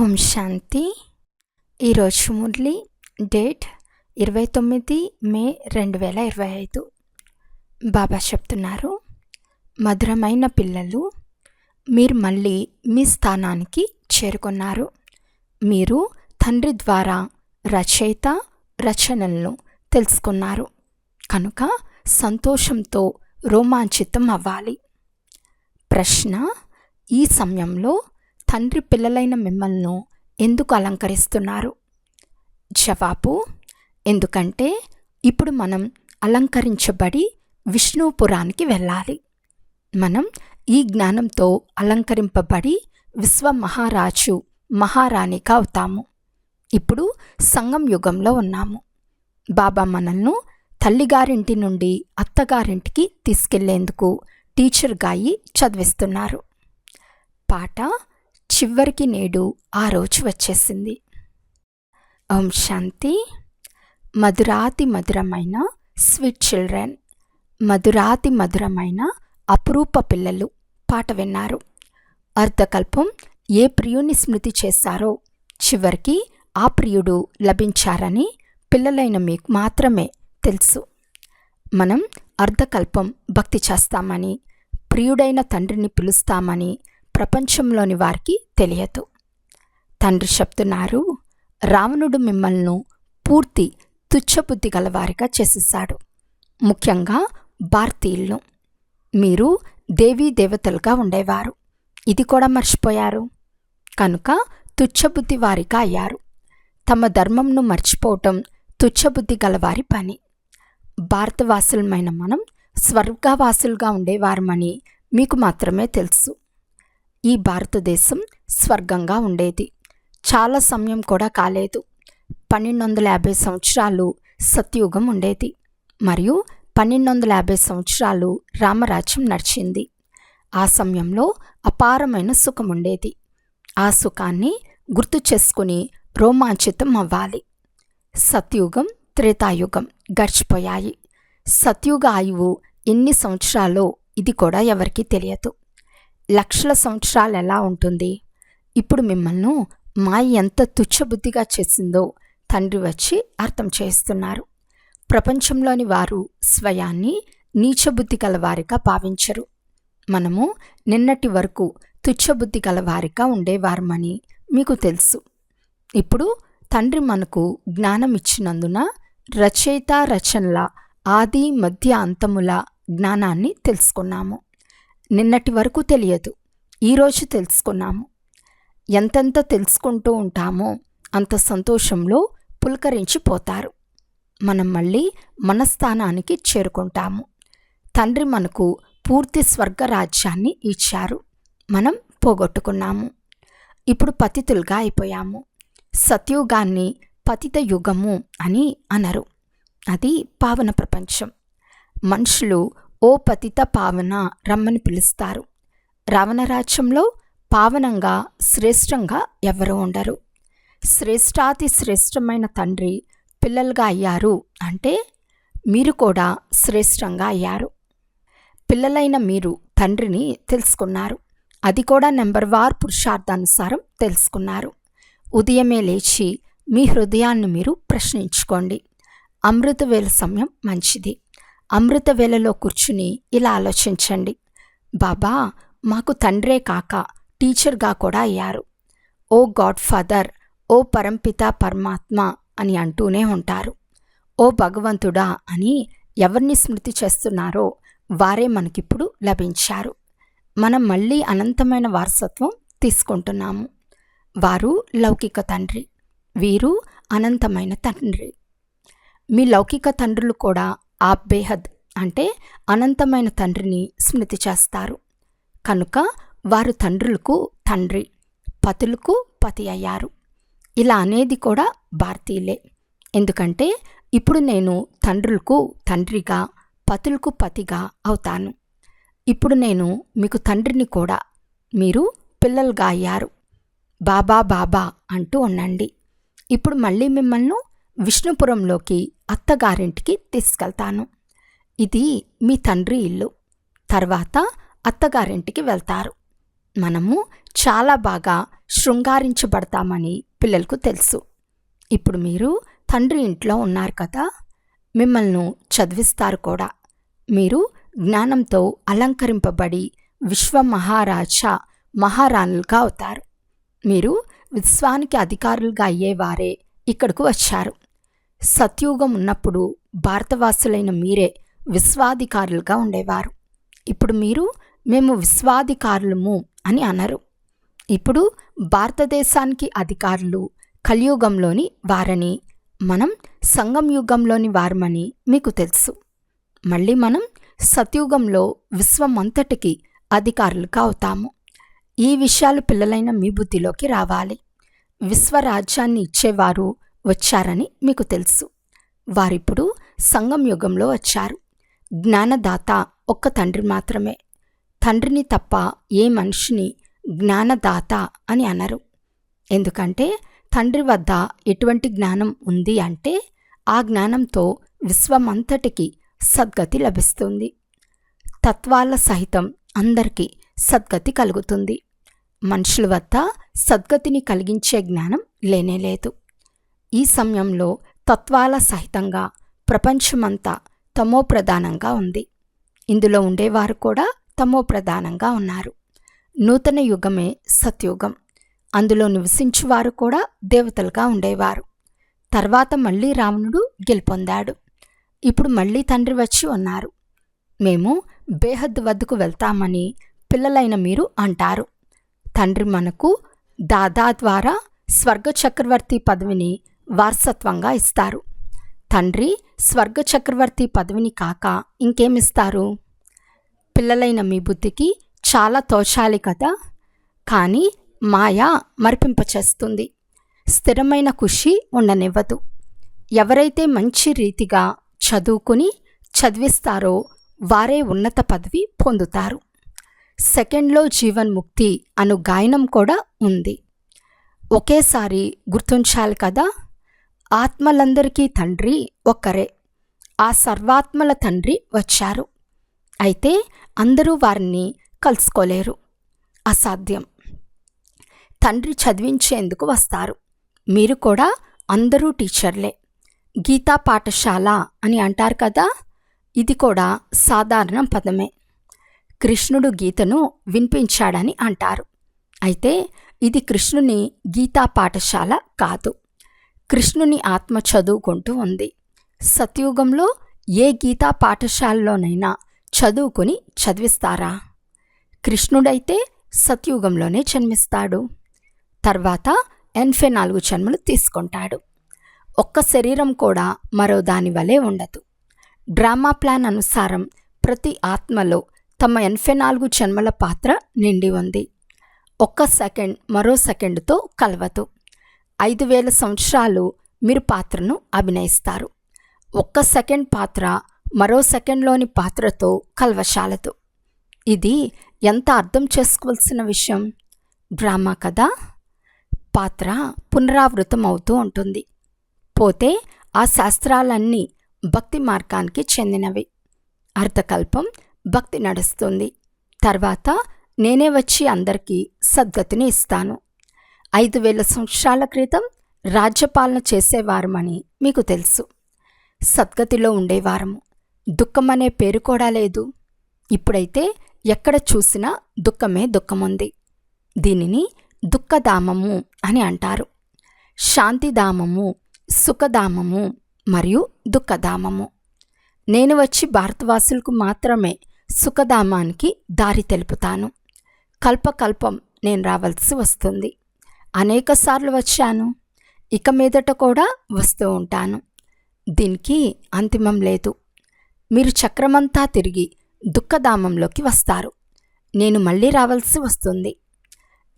ఓం శాంతి. ఈరోజు మురళి డేట్ ఇరవై తొమ్మిది మే రెండు వేల ఇరవై ఐదు. బాబా చెప్తున్నారు మధురమైన పిల్లలు మీరు మళ్ళీ మీ స్థానానికి చేరుకున్నారు. మీరు తండ్రి ద్వారా రచయిత రచనలను తెలుసుకున్నారు. కనుక సంతోషంతో రోమాంచితం అవ్వాలి. ప్రశ్న ఈ సమయంలో తండ్రి పిల్లలైన మిమ్మల్ని ఎందుకు అలంకరిస్తున్నారు? జవాబు ఎందుకంటే ఇప్పుడు మనం అలంకరించబడి విష్ణుపురానికి వెళ్ళాలి. మనం ఈ జ్ఞానంతో అలంకరింపబడి విశ్వ మహారాజు మహారాణిగా అవుతాము ఇప్పుడు సంగం యుగంలో ఉన్నాము. బాబా మనల్ను తల్లిగారింటి నుండి అత్తగారింటికి తీసుకెళ్ళేందుకు టీచర్ గాయి చదివిస్తున్నారు. పాట చివరికి నేడు ఆ రోజు వచ్చేసింది. ఓం శాంతి. మధురాతి మధురమైన స్వీట్ చిల్డ్రన్ మధురాతి మధురమైన అపురూప పిల్లలు పాట విన్నారు. అర్ధకల్పం ఏ ప్రియుని స్మృతి చేశారో చివరికి ఆ ప్రియుడు లభించారని పిల్లలైన మీకు మాత్రమే తెలుసు. మనం అర్ధకల్పం భక్తి చేస్తామని ప్రియుడైన తండ్రిని పిలుస్తామని ప్రపంచంలోని వారికి తెలియదు. తండ్రి చెప్తున్నారు రావణుడు మిమ్మల్ని పూర్తి తుచ్చబుద్ధి గలవారిగా చేసేసాడు ముఖ్యంగా భారతీయులను మీరు దేవీ దేవతలుగా ఉండేవారు. ఇది కూడా మర్చిపోయారు. కనుక తుచ్చబుద్ధి వారిగా అయ్యారు. తమ ధర్మంను మర్చిపోవటం తుచ్చబుద్ధి గలవారి పని. భారతవాసులమైన మనం స్వర్గవాసులుగా ఉండేవారమని మీకు మాత్రమే తెలుసు. ఈ భారతదేశం స్వర్గంగా ఉండేది. చాలా సమయం కూడా కాలేదు. పన్నెండు వందల యాభై సంవత్సరాలు సత్యుగం ఉండేది. మరియు పన్నెండు వందల యాభై సంవత్సరాలు రామరాజ్యం నడిచింది. ఆ సమయంలో అపారమైన సుఖం ఉండేది. ఆ సుఖాన్ని గుర్తు చేసుకుని రోమాంచితం అవ్వాలి. సత్యుగం త్రేతాయుగం గడిచిపోయాయి. సత్యుగ ఆయువు ఎన్ని సంవత్సరాలో ఇది కూడా ఎవరికీ తెలియదు. లక్షల సంవత్సరాలు ఎలా ఉంటుంది? ఇప్పుడు మిమ్మల్ని మాయ ఎంత తుచ్చబుద్ధిగా చేసిందో తండ్రి వచ్చి అర్థం చేస్తున్నారు ప్రపంచంలోని వారు స్వయాన్ని నీచబుద్ధి గలవారిగా భావించరు. మనము నిన్నటి వరకు తుచ్చబుద్ధి గలవారిగా ఉండేవారమని మీకు తెలుసు. ఇప్పుడు తండ్రి మనకు జ్ఞానం ఇచ్చినందున రచయిత రచనల ఆది మధ్య అంతముల జ్ఞానాన్ని తెలుసుకున్నాము. నిన్నటి వరకు తెలియదు. ఈరోజు తెలుసుకున్నాము. ఎంతెంత తెలుసుకుంటూ ఉంటామో అంత సంతోషంలో పులకరించిపోతారు. మనం మళ్ళీ మన స్థానానికి చేరుకుంటాము. తండ్రి మనకు పూర్తి స్వర్గ రాజ్యాన్ని ఇచ్చారు. మనం పోగొట్టుకున్నాము. ఇప్పుడు పతితులుగా అయిపోయాము. సత్యుగాన్ని పతిత యుగము అని అనరు. అది పావన ప్రపంచం. మనుషులు ఓ పతిత పావన రమ్మని పిలుస్తారు. రావణరాజ్యంలో పావనంగా శ్రేష్టంగా ఎవరు ఉండరు. శ్రేష్టాతి శ్రేష్టమైన తండ్రి పిల్లలుగా అయ్యారు అంటే మీరు కూడా శ్రేష్టంగా అయ్యారు. పిల్లలైన మీరు తండ్రిని తెలుసుకున్నారు. అది కూడా నెంబర్ వార్ పురుషార్థానుసారం తెలుసుకున్నారు. ఉదయమే లేచి మీ హృదయాన్ని మీరు ప్రశ్నించుకోండి. అమృతవేళ సమయం మంచిది. అమృతవేళలో కూర్చుని ఇలా ఆలోచించండి. బాబా మాకు తండ్రే కాక టీచర్గా కూడా అయ్యారు. ఓ గాడ్ ఫాదర్ ఓ పరంపిత పరమాత్మ అని అంటూనే ఉంటారు. ఓ భగవంతుడా అని ఎవరిని స్మృతి చేస్తున్నారో వారే మనకిప్పుడు లభించారు. మనం మళ్ళీ అనంతమైన వారసత్వం తీసుకుంటున్నాము. వారు లౌకిక తండ్రి వీరు అనంతమైన తండ్రి. మీ లౌకిక తండ్రులు కూడా ఆ బేహద్ అంటే అనంతమైన తండ్రిని స్మృతి చేస్తారు. కనుక వారు తండ్రులకు తండ్రి పతులకు పతి అయ్యారు. ఇలా అనేది కూడా భారతీయులే. ఎందుకంటే ఇప్పుడు నేను తండ్రులకు తండ్రిగా పతులకు పతిగా అవుతాను. ఇప్పుడు నేను మీకు తండ్రిని కూడా మీరు పిల్లలుగా అయ్యారు. బాబా బాబా అంటూ ఉండండి ఇప్పుడు మళ్ళీ మిమ్మల్ని విష్ణుపురంలోకి అత్తగారింటికి తీసుకెళ్తాను. ఇది మీ తండ్రి ఇల్లు. తర్వాత అత్తగారింటికి వెళ్తారు. మనము చాలా బాగా శృంగారించబడతామని పిల్లలకు తెలుసు. ఇప్పుడు మీరు తండ్రి ఇంట్లో ఉన్నారు కదా మిమ్మల్ని చదివిస్తారు కూడా. మీరు జ్ఞానంతో అలంకరింపబడి విశ్వ మహారాజా మహారాణులుగా అవుతారు. మీరు విశ్వానికి అధికారులుగా అయ్యేవారే ఇక్కడకు వచ్చారు. సత్యుగం ఉన్నప్పుడు భారతవాసులైన మీరే విశ్వాధికారులుగా ఉండేవారు. ఇప్పుడు మీరు మేము విశ్వాధికారులము అని అనరు. ఇప్పుడు భారతదేశానికి అధికారులు కలియుగంలోని వారని మనం సంగం యుగంలోని వారమని మీకు తెలుసు. మళ్ళీ మనం సత్యుగంలో విశ్వమంతటికి అధికారులుగా అవుతాము. ఈ విషయాలు పిల్లలైన మీ బుద్ధిలోకి రావాలి. విశ్వరాజ్యాన్ని ఇచ్చేవారు వచ్చారని మీకు తెలుసు. వారిప్పుడు సంగం యుగంలో వచ్చారు. జ్ఞానదాత ఒక్క తండ్రి మాత్రమే. తండ్రిని తప్ప ఏ మనిషిని జ్ఞానదాత అని అనరు. ఎందుకంటే తండ్రి వద్ద ఎటువంటి జ్ఞానం ఉంది అంటే ఆ జ్ఞానంతో విశ్వమంతటికి సద్గతి లభిస్తుంది. తత్వాల సహితం అందరికీ సద్గతి కలుగుతుంది. మనుషుల వద్ద సద్గతిని కలిగించే జ్ఞానం లేనేలేదు ఈ సమయంలో తత్వాల సహితంగా ప్రపంచమంతా తమో ప్రధానంగా ఉంది. ఇందులో ఉండేవారు కూడా తమో ప్రధానంగా ఉన్నారు. నూతన యుగమే సత్యుగం. అందులో నివసించువారు కూడా దేవతలుగా ఉండేవారు. తర్వాత మళ్ళీ రావణుడు గెలుపొందాడు. ఇప్పుడు మళ్ళీ తండ్రి వచ్చి ఉన్నారు. మేము బేహద్ వద్దకు వెళ్తామని పిల్లలైన మీరు అంటారు. తండ్రి మనకు దాదా ద్వారా స్వర్గ చక్రవర్తి పదవిని వారసత్వంగా ఇస్తారు. తండ్రి స్వర్గ చక్రవర్తి పదవిని కాక ఇంకేమిస్తారు? పిల్లలైన మీ బుద్ధికి చాలా తోచాలి కదా? కానీ మాయ మరిపింపచేస్తుంది. స్థిరమైన ఖుషి ఉండనివ్వదు. ఎవరైతే మంచి రీతిగా చదువుకుని చదివిస్తారో వారే ఉన్నత పదవి పొందుతారు. సెకండ్లో జీవన్ముక్తి అను గాయనం కూడా ఉంది. ఒకేసారి గుర్తుంచాలి కదా? ఆత్మలందరికీ తండ్రి ఒక్కరే. ఆ సర్వాత్మల తండ్రి వచ్చారు. అయితే అందరూ వారిని కలుసుకోలేరు. అసాధ్యం. తండ్రి చదివించేందుకు వస్తారు. మీరు కూడా అందరూ టీచర్లే. గీతా పాఠశాల అని అంటారు కదా? ఇది కూడా సాధారణ పదమే. కృష్ణుడు గీతను వినిపించాడని అంటారు. అయితే ఇది కృష్ణుని గీతా పాఠశాల కాదు. కృష్ణుని ఆత్మ చదువుకుంటూ ఉంది. సత్యుగంలో ఏ గీతా పాఠశాలలోనైనా చదువుకుని చదివిస్తారా? కృష్ణుడైతే సత్యుగంలోనే జన్మిస్తాడు. తర్వాత ఎనభై నాలుగు జన్మలు తీసుకుంటాడు. ఒక్క శరీరం కూడా మరో దాని వలె ఉండదు. డ్రామా ప్లాన్ అనుసారం ప్రతి ఆత్మలో తమ ఎనభై నాలుగు జన్మల పాత్ర నిండి ఉంది. ఒక్క సెకండ్ మరో సెకండ్తో కలవదు. ఐదు వేల సంవత్సరాలు మీరు పాత్రను అభినయిస్తారు. ఒక్క సెకండ్ పాత్ర మరో సెకండ్లోని పాత్రతో కల్వశాలతో. ఇది ఎంత అర్థం చేసుకోవాల్సిన విషయం? డ్రామా కదా? పాత్ర పునరావృతం అవుతూ ఉంటుంది. పోతే ఆ శాస్త్రాలన్నీ భక్తి మార్గానికి చెందినవి. అర్థకల్పం భక్తి నడుస్తుంది. తర్వాత నేనే వచ్చి అందరికీ సద్గతిని ఇస్తాను. ఐదు వేల సంవత్సరాల క్రితం రాజ్యపాలన చేసేవారమని మీకు తెలుసు. సద్గతిలో ఉండేవారము. దుఃఖం అనే పేరు కూడా లేదు. ఇప్పుడైతే ఎక్కడ చూసినా దుఃఖమే దుఃఖముంది. దీనిని దుఃఖధామము అని అంటారు. శాంతిధామము సుఖధామము మరియు దుఃఖధామము. నేను వచ్చి భారతవాసులకు మాత్రమే సుఖధామానికి దారి తెలుపుతాను. కల్పకల్పం నేను రావాల్సి వస్తుంది. అనేకసార్లు వచ్చాను. ఇక మీదట కూడా వస్తూ ఉంటాను. దీనికి అంతిమం లేదు. మీరు చక్రమంతా తిరిగి దుఃఖధామంలోకి వస్తారు. నేను మళ్ళీ రావాల్సి వస్తుంది.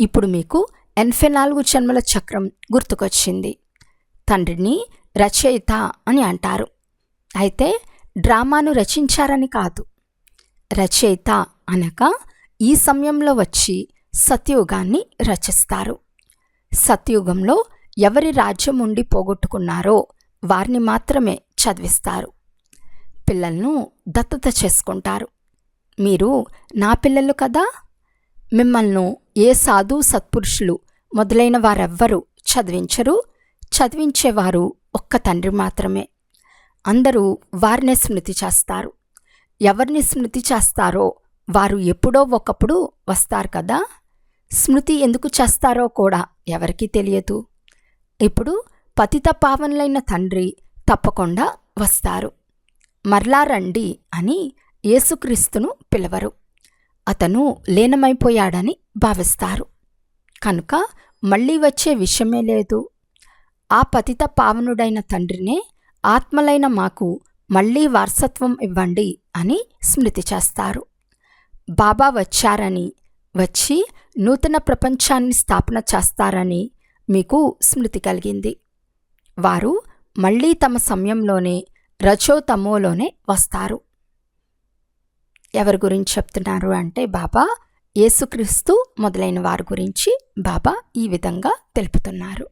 ఇప్పుడు మీకు ఎనభై నాలుగు జన్మల చక్రం గుర్తుకొచ్చింది. తండ్రిని రచయిత అని అంటారు. అయితే డ్రామాను రచించారని కాదు. రచయిత అనగా ఈ సమయంలో వచ్చి సత్యయుగాన్ని రచిస్తారు. సత్యుగంలో ఎవరి రాజ్యం ఉండి పోగొట్టుకున్నారో వారిని మాత్రమే చదివిస్తారు. పిల్లలను దత్తత చేసుకుంటారు. మీరు నా పిల్లలు కదా? మిమ్మల్ని ఏ సాధు సత్పురుషులు మొదలైన వారెవ్వరూ చదివించరు. చదివించేవారు ఒక్క తండ్రి మాత్రమే. అందరూ వారినే స్మృతి చేస్తారు. ఎవరిని స్మృతి చేస్తారో వారు ఎప్పుడో ఒకప్పుడు వస్తారు కదా? స్మృతి ఎందుకు చేస్తారో కూడా ఎవరికీ తెలియదు. ఇప్పుడు పతిత పావనులైన తండ్రి తప్పకుండా వస్తారు. మరలా రండి అని యేసుక్రీస్తును పిలవరు. అతను లీనమైపోయాడని భావిస్తారు. కనుక మళ్ళీ వచ్చే విషయమే లేదు. ఆ పతిత పావనుడైన తండ్రినే ఆత్మలైన మాకు మళ్ళీ వారసత్వం ఇవ్వండి అని స్మృతి చేస్తారు. బాబా వచ్చారని వచ్చి నూతన ప్రపంచాన్ని స్థాపన చేస్తారని మీకు స్మృతి కలిగింది. వారు మళ్ళీ తమ సమయంలోనే రచోతమోలోనే వస్తారు. ఎవరి గురించి చెప్తున్నారు అంటే బాబా యేసుక్రీస్తు మొదలైన వారి గురించి బాబా ఈ విధంగా తెలుపుతున్నారు.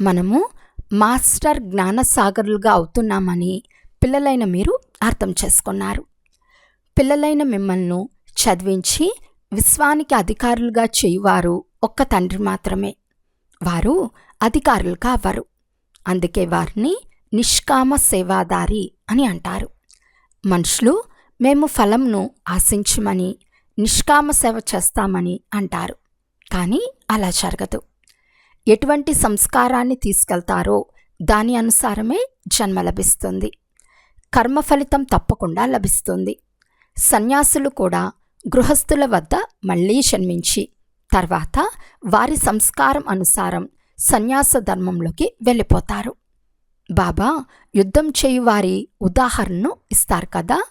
మనము మాస్టర్ జ్ఞానసాగరులుగా అవుతున్నామని పిల్లలైన మీరు అర్థం చేసుకున్నారు. పిల్లలైన మిమ్మల్ని చదివించి విశ్వానికి అధికారులుగా చేయువారు ఒక్క తండ్రి మాత్రమే. వారు అధికారులుగా అవ్వరు. అందుకే వారిని నిష్కామ సేవాదారి అని అంటారు. మనుషులు మేము ఫలంను ఆశించమని నిష్కామ సేవ చేస్తామని అంటారు. కానీ అలా జరగదు. ఎటువంటి సంస్కారాన్ని తీసుకెళ్తారో దాని అనుసారమే జన్మ లభిస్తుంది. కర్మ ఫలితం తప్పకుండా లభిస్తుంది. సన్యాసులు కూడా గృహస్థుల వద్ద మళ్ళీ జన్మించి తర్వాత వారి సంస్కారం అనుసారం సన్యాస ధర్మంలోకి వెళ్ళిపోతారు. బాబా యుద్ధం చేయువారి ఉదాహరణను ఇస్తారు కదా?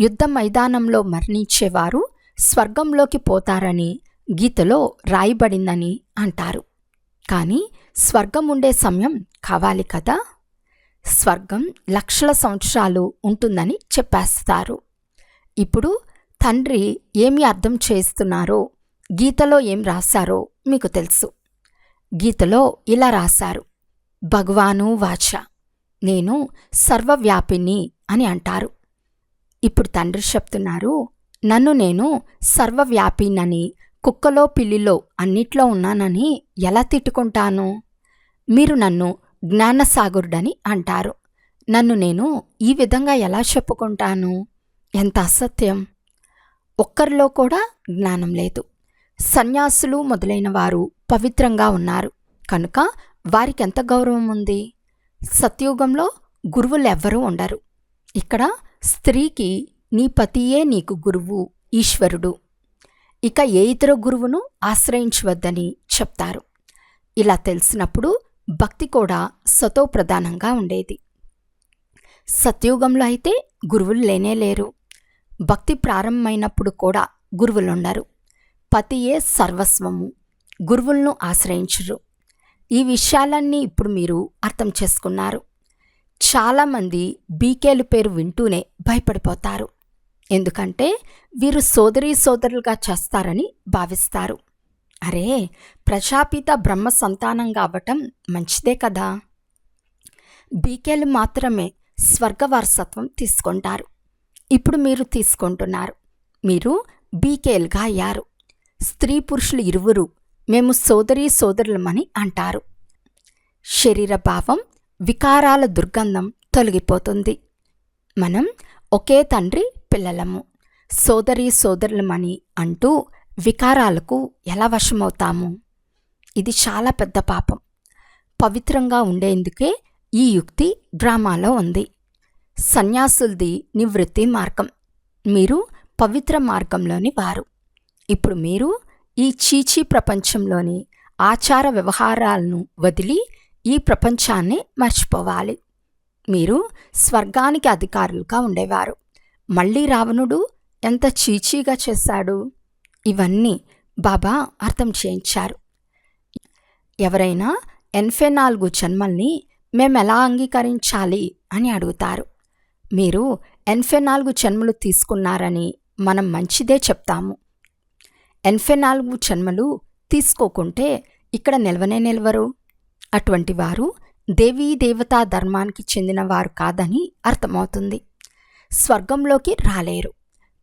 యుద్ధ మైదానంలో మరణించేవారు స్వర్గంలోకి పోతారని గీతలో రాయబడిందని అంటారు. కానీ స్వర్గం ఉండే సమయం కావాలి కదా? స్వర్గం లక్షల సంవత్సరాలు ఉంటుందని చెప్పేస్తారు. ఇప్పుడు తండ్రి ఏమి అర్థం చేస్తున్నారో గీతలో ఏం రాశారో మీకు తెలుసు. గీతలో ఇలా రాశారు. భగవాను వాచ నేను సర్వవ్యాపిని అని అంటారు. ఇప్పుడు తండ్రి చెప్తున్నారు నన్ను నేను సర్వవ్యాపినని కుక్కలో పిల్లిలో అన్నిట్లో ఉన్నానని ఎలా తిట్టుకుంటాను? మీరు నన్ను జ్ఞానసాగరుడని అంటారు. నన్ను నేను ఈ విధంగా ఎలా చెప్పుకుంటాను? ఎంత అసత్యం! ఒక్కరిలో కూడా జ్ఞానం లేదు. సన్యాసులు మొదలైన వారు పవిత్రంగా ఉన్నారు. కనుక వారికి ఎంత గౌరవం ఉంది? సత్యుగంలో గురువులు ఎవ్వరూ ఉండరు. ఇక్కడ స్త్రీకి నీ పతియే నీకు గురువు ఈశ్వరుడు. ఇక ఏ ఇతర గురువును ఆశ్రయించవద్దని చెప్తారు. ఇలా తెలిసినప్పుడు భక్తి కూడా సతో ప్రధానంగా ఉండేది. సత్యుగంలో అయితే గురువులు లేనే లేరు. భక్తి ప్రారంభమైనప్పుడు కూడా గురువులుండరు పతియే సర్వస్వము గురువులను ఆశ్రయించరు. ఈ విషయాలన్నీ ఇప్పుడు మీరు అర్థం చేసుకున్నారు. చాలామంది బీకేలు పేరు వింటూనే భయపడిపోతారు. ఎందుకంటే వీరు సోదరీ సోదరులుగా చేస్తారని భావిస్తారు. అరే ప్రజాపిత బ్రహ్మ సంతానం కావటం మంచిదే కదా? బీకేలు మాత్రమే స్వర్గవారసత్వం తీసుకుంటారు. ఇప్పుడు మీరు తీసుకుంటున్నారు. మీరు బీకేలుగా అయ్యారు. స్త్రీ పురుషులు ఇరువురు. మేము సోదరీ సోదరులమని అంటారు. శరీర భావం వికారాల దుర్గంధం తొలగిపోతుంది. మనం ఒకే తండ్రి పిల్లలము. సోదరీ సోదరులమని అంటూ వికారాలకు ఎలా వశమవుతాము? ఇది చాలా పెద్ద పాపం. పవిత్రంగా ఉండేందుకే ఈ యుక్తి డ్రామాలో ఉంది. సన్యాసులది నివృత్తి మార్గం. మీరు పవిత్ర మార్గంలోని వారు. ఇప్పుడు మీరు ఈ చీచీ ప్రపంచంలోని ఆచార వ్యవహారాలను వదిలి ఈ ప్రపంచాన్ని మర్చిపోవాలి. మీరు స్వర్గానికి అధికారులుగా ఉండేవారు. మళ్ళీ రావణుడు ఎంత చీచీగా చేశాడు? ఇవన్నీ బాబా అర్థం చేయించారు. ఎవరైనా ఎనభై నాలుగు జన్మల్ని మేమెలా అంగీకరించాలి అని అడుగుతారు. మీరు ఎనభై నాలుగు జన్మలు తీసుకున్నారని మనం మంచిదే చెప్తాము. ఎనభై నాలుగు జన్మలు తీసుకోకుంటే ఇక్కడ నిల్వనే నిల్వరు. అటువంటి వారు దేవీ దేవతా ధర్మానికి చెందినవారు కాదని అర్థమవుతుంది. స్వర్గంలోకి రాలేరు.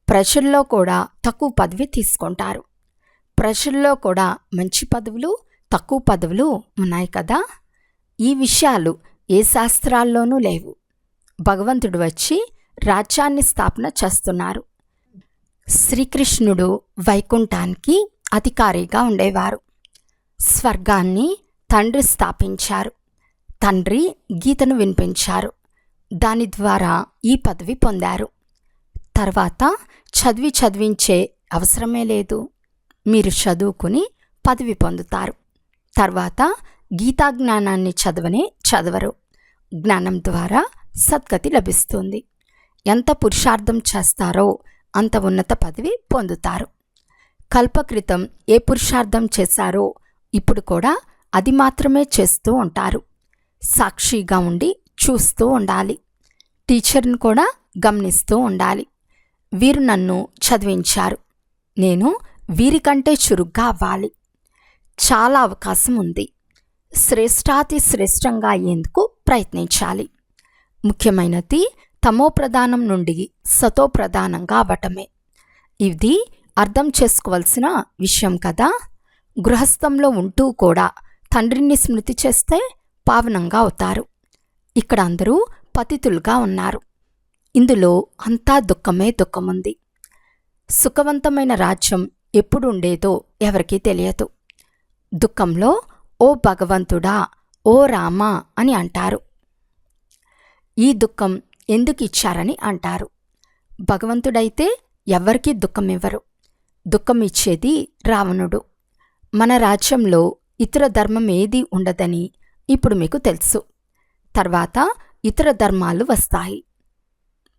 ప్రజల్లో కూడా తక్కువ పదవి తీసుకుంటారు. ప్రజల్లో కూడా మంచి పదవులు తక్కువ పదవులు ఉన్నాయి కదా? ఈ విషయాలు ఏ శాస్త్రాల్లోనూ లేవు. భగవంతుడు వచ్చి రాజ్యాన్ని స్థాపన చేస్తున్నారు. శ్రీకృష్ణుడు వైకుంఠానికి అధికారిగా ఉండేవారు. స్వర్గాన్ని తండ్రి స్థాపించారు. తండ్రి గీతను వినిపించారు. దాని ద్వారా ఈ పదవి పొందారు. తర్వాత చదివి చదివించే అవసరమే లేదు. మీరు చదువుకుని పదవి పొందుతారు. తర్వాత గీతా జ్ఞానాన్ని చదవనే చదవరు. జ్ఞానం ద్వారా సద్గతి లభిస్తుంది. ఎంత పురుషార్థం చేస్తారో అంత ఉన్నత పదవి పొందుతారు. కల్పకృతం ఏ పురుషార్థం చేశారో ఇప్పుడు కూడా అది మాత్రమే చేస్తూ ఉంటారు. సాక్షిగా ఉండి చూస్తూ ఉండాలి. టీచర్ని కూడా గమనిస్తూ ఉండాలి. వీరు నన్ను చదివించారు. నేను వీరికంటే చురుగ్గా అవ్వాలి. చాలా అవకాశం ఉంది. శ్రేష్టాతి శ్రేష్టంగా అయ్యేందుకు ప్రయత్నించాలి. ముఖ్యమైనది తమో ప్రధానం నుండి సతో ప్రధానంగా అవ్వటమే ఇది అర్థం చేసుకోవాల్సిన విషయం కదా. గృహస్థంలో ఉంటూ కూడా తండ్రిని స్మృతి చేస్తే పావనంగా అవుతారు. ఇక్కడ అందరూ పతితులుగా ఉన్నారు. ఇందులో అంతా దుఃఖమే దుఃఖముంది. సుఖవంతమైన రాజ్యం ఎప్పుడు ఉండేదో ఎవరికీ తెలియదు. దుఃఖంలో ఓ భగవంతుడా ఓ రామా అని అంటారు. ఈ దుఃఖం ఎందుకు ఇచ్చారని అంటారు. భగవంతుడైతే ఎవ్వరికీ దుఃఖం ఇవ్వరు. దుఃఖం ఇచ్చేది రావణుడు. మన రాజ్యంలో ఇతర ధర్మం ఏది ఉండదని ఇప్పుడు మీకు తెలుసు. తర్వాత ఇతర ధర్మాలు వస్తాయి.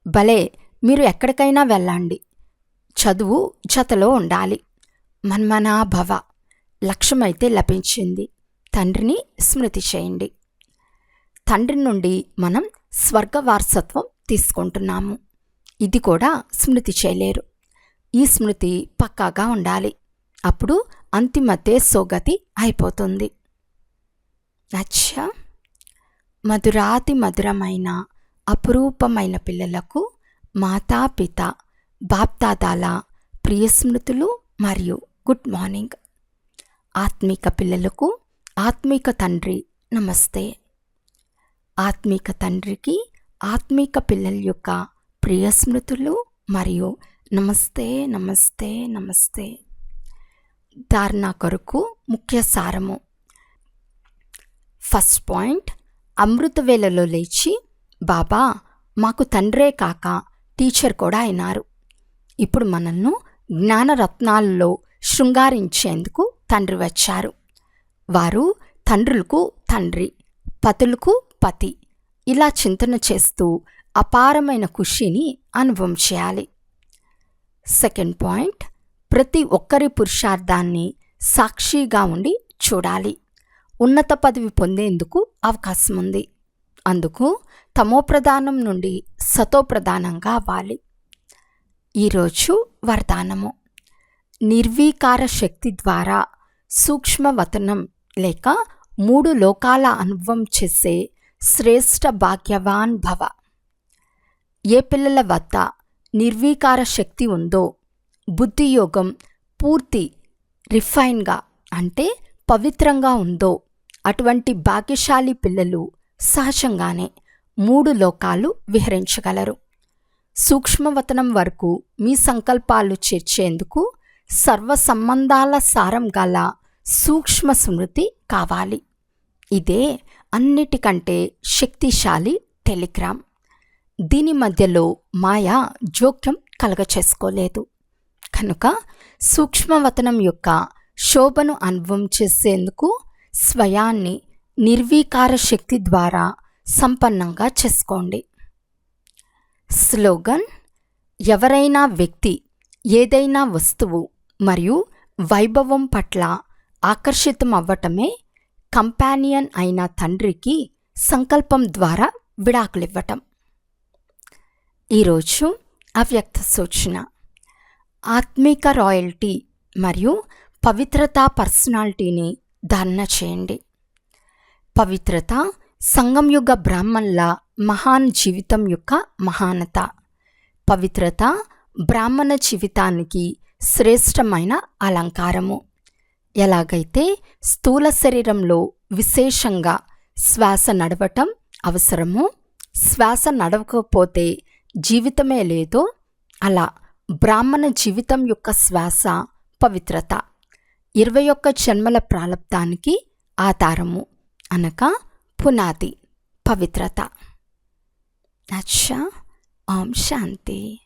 భలే మీరు ఎక్కడికైనా వెళ్ళండి. చదువు జతలో ఉండాలి. మన్మనాభవ లక్ష్యమైతే లభించింది. తండ్రిని స్మృతి చేయండి. తండ్రి నుండి మనం స్వర్గ వారసత్వం తీసుకుంటున్నాము. ఇది కూడా స్మృతి చేయలేరు. ఈ స్మృతి పక్కాగా ఉండాలి. అప్పుడు అంతిమ సోగతి అయిపోతుంది. అచ్చా మధురాతి మధురమైన అపురూపమైన పిల్లలకు మాతాపిత బాప్తాదాల ప్రియస్మృతులు మరియు గుడ్ మార్నింగ్. ఆత్మీక పిల్లలకు ఆత్మీక తండ్రి నమస్తే. ఆత్మీక తండ్రికి ఆత్మీక పిల్లల యొక్క ప్రియ స్మృతులు మరియు నమస్తే నమస్తే నమస్తే. ధారణ కొరకు ముఖ్య సారము. ఫస్ట్ పాయింట్ అమృతవేళలో లేచి బాబా మాకు తండ్రే కాక టీచర్ కూడా అయినారు. ఇప్పుడు మనల్ని జ్ఞానరత్నాలలో శృంగారించేందుకు తండ్రి వచ్చారు. వారు తండ్రులకు తండ్రి పతులకు పతి. ఇలా చింతన చేస్తూ అపారమైన ఖుషిని అనుభవం చేయాలి. సెకండ్ పాయింట్ ప్రతి ఒక్కరి పురుషార్థాన్ని సాక్షిగా ఉండి చూడాలి. ఉన్నత పదవి పొందేందుకు అవకాశం ఉంది అందుకు తమో ప్రధానం నుండి సతో ప్రధానంగా అవ్వాలి. ఈరోజు వరదానము. నిర్వీకార శక్తి ద్వారా సూక్ష్మవతనం లేక మూడు లోకాల అనుభవం చేసే శ్రేష్ఠ భాగ్యవాన్ భవ. ఏ పిల్లల వద్ద నిర్వీకార శక్తి ఉందో బుద్ధియోగం పూర్తి రిఫైన్గా అంటే పవిత్రంగా ఉందో అటువంటి భాగ్యశాలి పిల్లలు సహజంగానే మూడు లోకాలు విహరించగలరు. సూక్ష్మవతనం వరకు మీ సంకల్పాలు చేర్చేందుకు సర్వ సంబంధాల సారం గల సూక్ష్మ స్మృతి కావాలి. ఇదే అన్నిటికంటే శక్తిశాలి టెలిగ్రామ్. దీని మధ్యలో మాయా జోక్యం కలగచేసుకోలేదు. కనుక సూక్ష్మవతనం యొక్క శోభను అనుభవం చేసేందుకు స్వయాన్ని నిర్వీకార శక్తి ద్వారా సంపన్నంగా చేసుకోండి. స్లోగన్ ఎవరైనా వ్యక్తి ఏదైనా వస్తువు మరియు వైభవం పట్ల ఆకర్షితం అవ్వటమే కంపానియన్ అయిన తండ్రికి సంకల్పం ద్వారా విడాకులివ్వటం. ఈరోజు అవ్యక్త సూచన. ఆత్మిక రాయల్టీ మరియు పవిత్రతా పర్సనాలిటీని ధారణ చేయండి. పవిత్రత సంగంయుగ బ్రాహ్మణుల మహాన్ జీవితం యొక్క మహానత. పవిత్రత బ్రాహ్మణ జీవితానికి శ్రేష్టమైన అలంకారము. ఎలాగైతే స్థూల శరీరంలో విశేషంగా శ్వాస నడవటం అవసరమో శ్వాస నడవకపోతే జీవితమే లేదో అలా బ్రాహ్మణ జీవితం యొక్క శ్వాస పవిత్రత. ఇరవై ఒక్క జన్మల ప్రాలబ్ధానికి ఆధారము అనగా పునాది పవిత్రత. అచ్చా ఓం శాంతి.